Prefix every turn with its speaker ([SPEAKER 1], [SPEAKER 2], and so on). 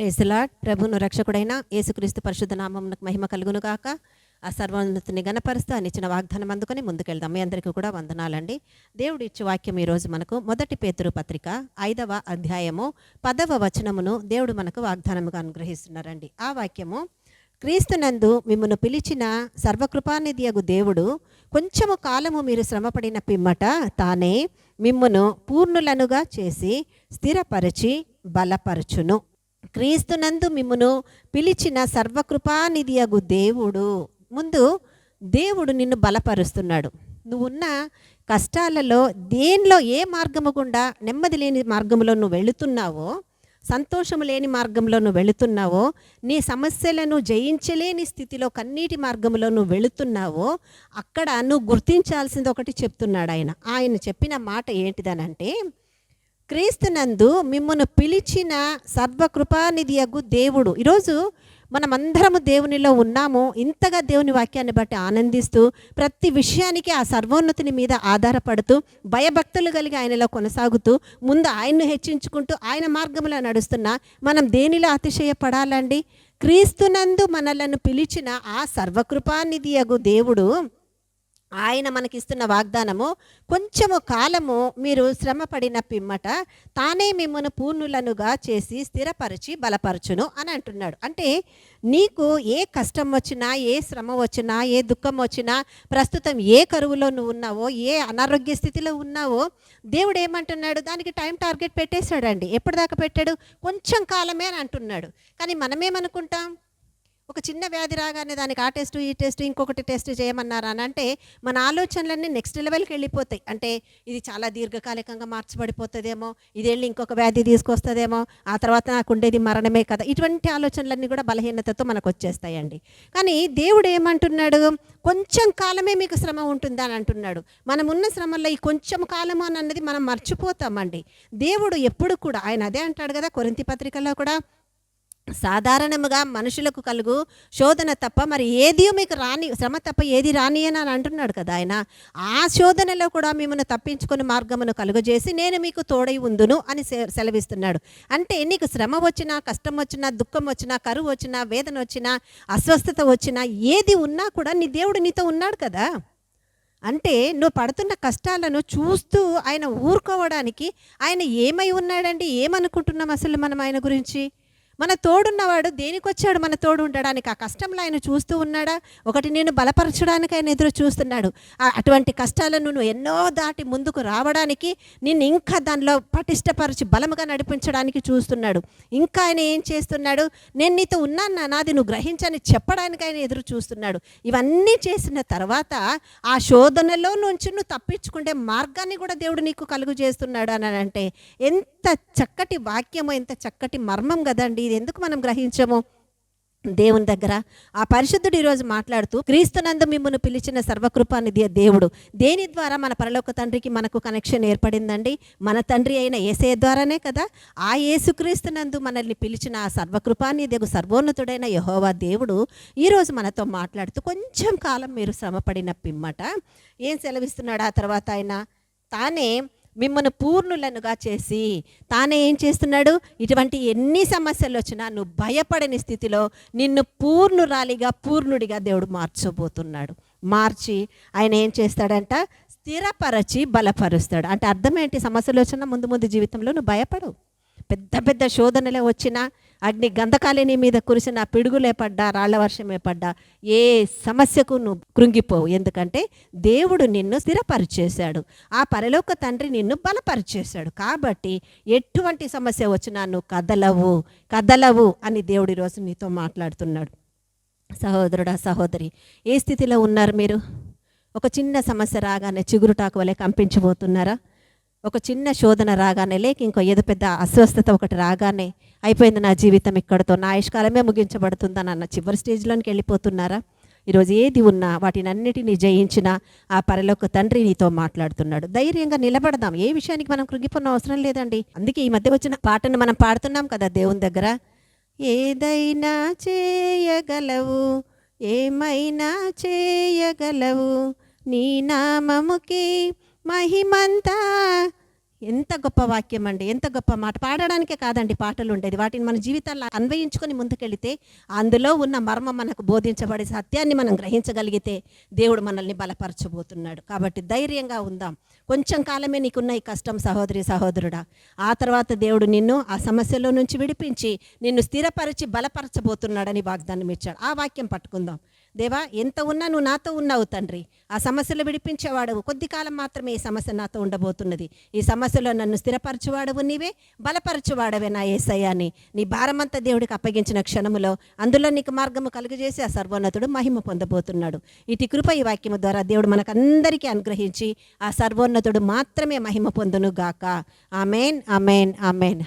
[SPEAKER 1] ప్రేసులాడ్ ప్రభును రక్షకుడైన యేసుక్రీస్తు పరిశుద్ధ నామమునకు మహిమ కలుగును కాక ఆ సర్వోన్నతిని గణపరుస్తూ అని ఇచ్చిన వాగ్దానం అందుకొని ముందుకెళ్దాం. మీ అందరికీ కూడా వందనాలండి. దేవుడు ఇచ్చే వాక్యం ఈరోజు మనకు మొదటి పేతురు పత్రిక ఐదవ అధ్యాయము పదవ వచనమును దేవుడు మనకు వాగ్దానముగా అనుగ్రహిస్తున్నారండి. ఆ వాక్యము క్రీస్తునందు మిమ్మను పిలిచిన సర్వకృపానిధియగు దేవుడు కొంచెము కాలము మీరు శ్రమపడిన పిమ్మట తానే మిమ్మను పూర్ణులనుగా చేసి స్థిరపరచి బలపరచును. క్రీస్తునందు మిమ్మును పిలిచిన సర్వకృపానిధియగు దేవుడు. ముందు దేవుడు నిన్ను బలపరుస్తున్నాడు. నువ్వున్న కష్టాలలో దేనిలో ఏ మార్గము గుండా నెమ్మది లేని మార్గంలో నువ్వు వెళుతున్నావో సంతోషము లేని మార్గంలో నువ్వు వెళుతున్నావో నీ సమస్యలను జయించలేని స్థితిలో కన్నీటి మార్గంలో నువ్వు వెళుతున్నావో అక్కడ నువ్వు గుర్తించాల్సింది ఒకటి చెప్తున్నాడు ఆయన. ఆయన చెప్పిన మాట ఏంటిదనంటే క్రీస్తునందు మిమ్మల్ని పిలిచిన సర్వకృపానిధియగు దేవుడు. ఈరోజు మనమందరము దేవునిలో ఉన్నాము. ఇంతగా దేవుని వాక్యాన్ని బట్టి ఆనందిస్తూ ప్రతి విషయానికి ఆ సర్వోన్నతిని మీద ఆధారపడుతూ భయభక్తులు కలిగి ఆయనలో కొనసాగుతూ ముందు ఆయన్ను హెచ్చించుకుంటూ ఆయన మార్గంలో నడుస్తున్నా మనం దేనిలో అతిశయపడాలండి? క్రీస్తునందు మనలను పిలిచిన ఆ సర్వకృపానిధియగు దేవుడు ఆయన మనకిస్తున్న వాగ్దానము కొంచెము కాలము మీరు శ్రమపడిన పిమ్మట తానే మిమ్మను పూర్ణులనుగా చేసి స్థిరపరిచి బలపరచును అని అంటున్నాడు. అంటే నీకు ఏ కష్టం వచ్చినా ఏ శ్రమ వచ్చినా ఏ దుఃఖం వచ్చినా ప్రస్తుతం ఏ కరువులో నువ్వు ఉన్నావో ఏ అనారోగ్య స్థితిలో ఉన్నావో దేవుడు ఏమంటున్నాడు? దానికి టైం టార్గెట్ పెట్టేశాడండి. ఎప్పటిదాకా పెట్టాడు? కొంచెం కాలమే అని అంటున్నాడు. కానీ మనమేమనుకుంటాం? ఒక చిన్న వ్యాధి రాగానే దానికి ఆ టెస్ట్ ఈ టెస్ట్ ఇంకొకటి టెస్ట్ చేయమన్నారు అని అంటే మన ఆలోచనలన్నీ నెక్స్ట్ లెవెల్కి వెళ్ళిపోతాయి. అంటే ఇది చాలా దీర్ఘకాలికంగా మార్చబడిపోతుందేమో ఇది వెళ్ళి ఇంకొక వ్యాధి తీసుకొస్తుందేమో ఆ తర్వాత నాకు ఉండేది మరణమే కదా. ఇటువంటి ఆలోచనలన్నీ కూడా బలహీనతతో మనకు వచ్చేస్తాయండి. కానీ దేవుడు ఏమంటున్నాడు? కొంచెం కాలమే మీకు శ్రమ ఉంటుందా అని అంటున్నాడు. మనం ఉన్న శ్రమల్లో ఈ కొంచెం కాలము అని అన్నది మనం మర్చిపోతామండి. దేవుడు ఎప్పుడు కూడా ఆయన అదే అంటాడు కదా కొరింతి పత్రికలో కూడా సాధారణముగా మనుషులకు కలుగు శోధన తప్ప మరి ఏది మీకు రాని శ్రమ తప్ప ఏది రాని అని అంటున్నాడు కదా ఆయన. ఆ శోధనలో కూడా మిమ్మల్ని తప్పించుకొని మార్గమును కలుగజేసి నేను మీకు తోడై ఉందును అని సె- సెలవిస్తున్నాడు. అంటే నీకు శ్రమ వచ్చినా కష్టం వచ్చినా దుఃఖం వచ్చినా కరువు వచ్చినా వేదన వచ్చినా అస్వస్థత వచ్చినా ఏది ఉన్నా కూడా నీ దేవుడు నీతో ఉన్నాడు కదా. అంటే నువ్వు పడుతున్న కష్టాలను చూస్తూ ఆయన ఊరుకోవడానికి ఆయన ఏమై ఉన్నాడండి? ఏమనుకుంటున్నాం అసలు మనం ఆయన గురించి? మన తోడున్నవాడు దేనికి వచ్చాడు మన తోడు ఉండడానికి ఆ కష్టంలో ఆయన చూస్తూ ఉన్నాడా? ఒకటి నేను బలపరచడానికి ఆయన ఎదురు చూస్తున్నాడు. ఆ- అటువంటి కష్టాలను నువ్వు ఎన్నో దాటి ముందుకు రావడానికి నిన్ను ఇంకా దానిలో పటిష్టపరిచి బలముగా నడిపించడానికి చూస్తున్నాడు. ఇంకా ఆయన ఏం చేస్తున్నాడు? నేను నీతో ఉన్నాను నాది నువ్వు గ్రహించని చెప్పడానికి ఆయన ఎదురు చూస్తున్నాడు. ఇవన్నీ చేసిన తర్వాత ఆ శోధనలో నుంచి నువ్వు తప్పించుకుంటే మార్గాన్ని కూడా దేవుడు నీకు కలుగు చేస్తున్నాడు అని అంటే ఎంత చక్కటి వాక్యమో ఎంత చక్కటి మర్మం కదండి ఇది ఎందుకు మనం గ్రహించము? దేవుని దగ్గర ఆ పరిశుద్ధుడు ఈరోజు మాట్లాడుతూ క్రీస్తునందు మిమ్మల్ని పిలిచిన సర్వకృపానిధి దేవుడు. దేని ద్వారా మన పరలోక తండ్రికి మనకు కనెక్షన్ ఏర్పడిందండి? మన తండ్రి అయిన ఏసే ద్వారానే కదా? ఆ యేసుక్రీస్తునందు మనల్ని పిలిచిన ఆ సర్వకృపానిధి సర్వోన్నతుడైన యహోవా దేవుడు ఈరోజు మనతో మాట్లాడుతూ కొంచెం కాలం మీరు శ్రమపడిన పిమ్మట ఏం సెలవిస్తున్నాడు ఆ తర్వాత ఆయన? తానే మిమ్మల్ని పూర్ణులనుగా చేసి తానే ఏం చేస్తున్నాడు? ఇటువంటి ఎన్ని సమస్యలు వచ్చినా నువ్వు భయపడని స్థితిలో నిన్ను పూర్ణురాలిగా పూర్ణుడిగా దేవుడు మార్చబోతున్నాడు. మార్చి ఆయన ఏం చేస్తాడంట? స్థిరపరచి బలపరుస్తాడు. అంటే అర్థం ఏంటి? సమస్యలు వచ్చినా ముందు ముందు జీవితంలో నువ్వు భయపడు. పెద్ద పెద్ద శోధనలే వచ్చినా అగ్ని గంధకాలి నీ మీద కురిసిన పిడుగులే పడ్డా రాళ్ళ వర్షమే పడ్డా ఏ సమస్యకు నువ్వు కృంగిపోవు. ఎందుకంటే దేవుడు నిన్ను స్థిరపరిచేశాడు. ఆ పరలోక తండ్రి నిన్ను బలపరిచేశాడు. కాబట్టి ఎటువంటి సమస్య వచ్చినా నువ్వు కదలవు కదలవు అని దేవుడు ఈరోజు నీతో మాట్లాడుతున్నాడు. సహోదరుడా సహోదరి ఏ స్థితిలో ఉన్నారు మీరు? ఒక చిన్న సమస్య రాగానే చిగురుటాకు వలె కంపించిపోతున్నారా ఒక చిన్న శోధన రాగానే లేక ఇంకో ఏదో పెద్ద అస్వస్థత ఒకటి రాగానే అయిపోయింది నా జీవితం ఇక్కడతో. నా ఆయుష్కాలమే ముగించబడుతుందని అన్న చివరి స్టేజ్లోనికి వెళ్ళిపోతున్నారా? ఈరోజు ఏది ఉన్నా వాటిని అన్నిటినీ జయించిన ఆ పరలోక తండ్రి నీతో మాట్లాడుతున్నాడు. ధైర్యంగా నిలబడదాం. ఏ విషయానికి మనం కృంగిపోన్న అవసరం లేదండి. అందుకే ఈ మధ్య వచ్చిన పాటను మనం పాడుతున్నాం కదా దేవుని దగ్గర. ఏదైనా చేయగలవు ఏమైనా చేయగలవు నీ నామముకి మహిమంతా. ఎంత గొప్ప వాక్యం అండి ఎంత గొప్ప మాట. పాడడానికే కాదండి పాటలు ఉండేది. వాటిని మన జీవితాల్లో అన్వయించుకొని ముందుకెళితే అందులో ఉన్న మర్మం మనకు బోధించబడే సత్యాన్ని మనం గ్రహించగలిగితే దేవుడు మనల్ని బలపరచబోతున్నాడు. కాబట్టి ధైర్యంగా ఉందాం. కొంచెం కాలమే నీకున్న ఈ కష్టం సహోదరి సహోదరుడా. ఆ తర్వాత దేవుడు నిన్ను ఆ సమస్యలో నుంచి విడిపించి నిన్ను స్థిరపరిచి బలపరచబోతున్నాడని వాగ్దానం ఇచ్చాడు. ఆ వాక్యం పట్టుకుందాం. దేవా ఎంత ఉన్నా నువ్వు నాతో ఉన్నావు తండ్రి. ఆ సమస్యలు విడిపించేవాడవు. కొద్ది కాలం మాత్రమే ఈ సమస్య నాతో ఉండబోతున్నది. ఈ సమస్యలో నన్ను స్థిరపరచువాడవు నీవే బలపరచువాడవే నా ఏసయ్యాని. నీ భారమంతా దేవుడికి అప్పగించిన క్షణములో అందులో నీకు మార్గము కలుగజేసి ఆ సర్వోన్నతుడు మహిమ పొందబోతున్నాడు. ఇటు కృప ఈ వాక్యము ద్వారా దేవుడు మనకందరికీ అనుగ్రహించి ఆ సర్వోన్నతుడు మాత్రమే మహిమ పొందును గాక ఆమెన్ ఆమెన్ ఆమెన్.